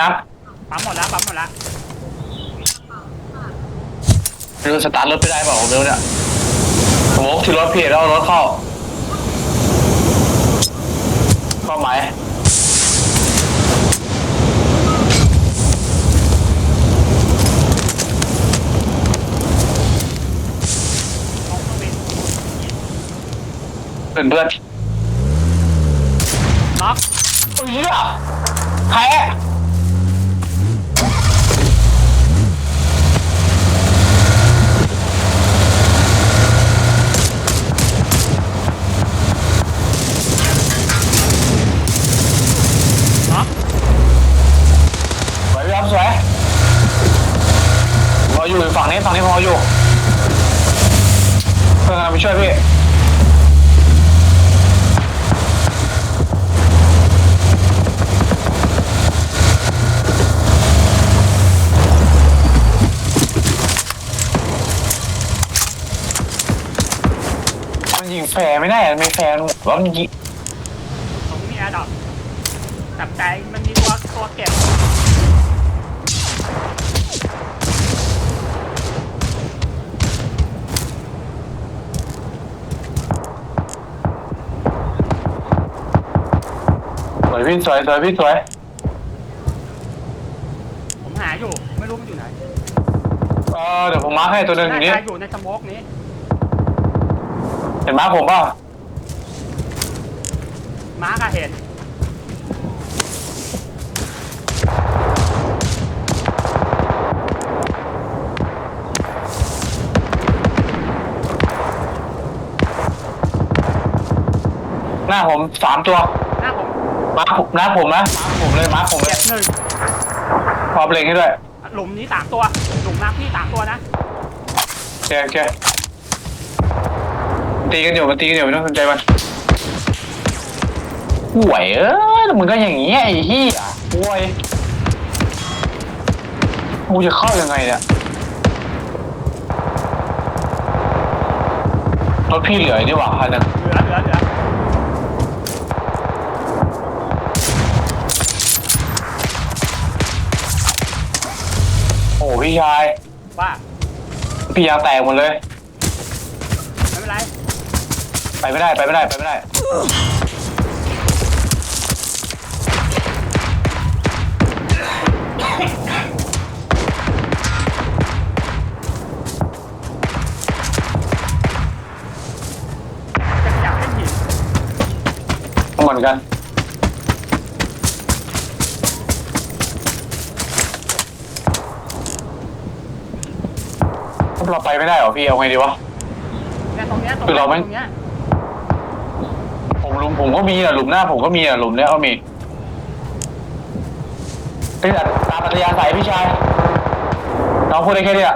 น้ปั๊มหมดแล้วปั๊มหมดแล้วำไม่รู้สตาร์ทรถไปได้เปล่าผมไม่รู้เนี่ยผมวกที่รถพี่แล้วเอารถเข้าเข้าไหมของเครื่องบินเพื่อนเพื่อนน็อกโอ้ยเหี้ยใครอะ น็อก สวยพี่ครับสวยพออยู่ฝั่ง นี้ฝั่งนี้พออยู่เพื่อนกำลังไปช่วยพี่มันยิงแฟร์ไม่ได้อไม่แฟร์ว่ามันยิงตรงนี้มีอร์ดรอปจับใจมันมีตัวตัวเก็บ วยพี่สวยสวยพี่สวยผมหาอยู่ ไม่รู้มันอยู่ไหนเออเดี๋ยวผมมาร์คให้ตัวหนึ่งอน่ายู่นี่จะอยู่ในสโมกนี้ เห็นมาร์คผมเปล่าม้าก็เห็น หน้าผมสามตัวหน้าผ มมาร์คผมหน้าผมนะมาร์คผมเลยมาร์คผมเลเจ็ยบหนึ่งพร้อมเล็งให้ด้วยหลุมนี้สามตัวหลุมน้ำพี่สามตัวนะโอเคโอเคตีกันอยู่มันตีกันอยู่ไม่ต้องสนใจมันห่วยเอ้ยแล้วมึงก็อย่างงี้ไอ้เหี้ยห่วยกูจะเข้ายังไงเนี่ยรถพี่เหลืออยู่นี่หว่าคันหนึงเหลือเหลือเหลือ พี่ชาย ว่าพี่ยางแตกหมดเลย ไม่เป็นไรไปไม่ได้ไปไม่ได้ไปไม่ได้ จะขยับให้หินเหมือนกัน เราไปไม่ได้เหรอพี่เอาไงดีวะเนี่ยตรงเนี้ยตรงคือเนี้เรายไม่ ตรงเนี้ยผมหลุมผมก็มีอะหลุมหน้าผมก็มีอะหลุมเนี้ยก็มีเป็นแบบตามปัตยาสายพี่ชายน้องพูดได้แค่เนี้ย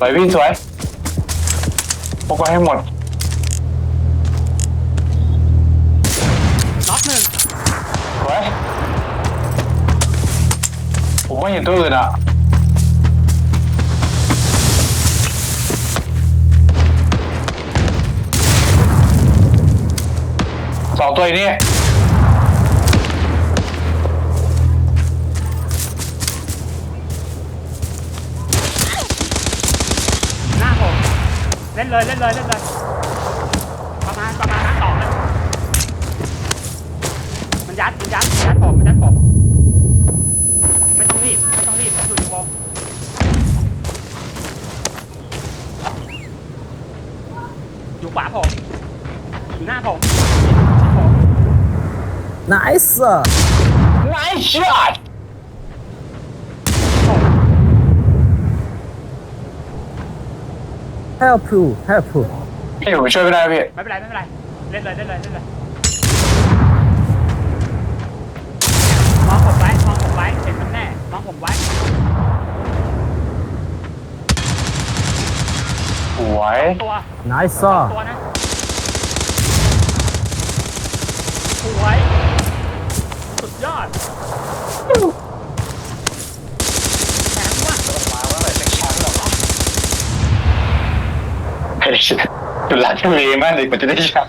สวยพี่สวยพกไว้ให้หมดน็อกหนึ่งสวยผมไม่เห็นตัวอื่นอะสองตัวอีกนี่หน้ เล่นเลยเล่นเลยเล่นเลยประมาณประมาณนัดสองเลยมันยัดมันยัดมันยัดผมมันยัดผมไม่ต้องรีบไม่ต้องรีบผมอยู่ในวงอยู่ขวาผมอยู่หน้าผมผม Nice! ไนช็อต ผม help you help you พี่ผมช่วยไม่ได้พี่ไม่เป็นไรไม่เป็นไร เล่นเลยเล่นเลยเล่นเลยมองผมไว้มองผมไว้เห็นมันแน่มองผมไว้สวยตัว nice สอง shot ตัวนะสวยสุดยอดแถมว่า มาเมื่อไหร่จะแชมป์หรอ ไม่ได้จุดหลังทะเลมากเลยกว่าจะได้ใช้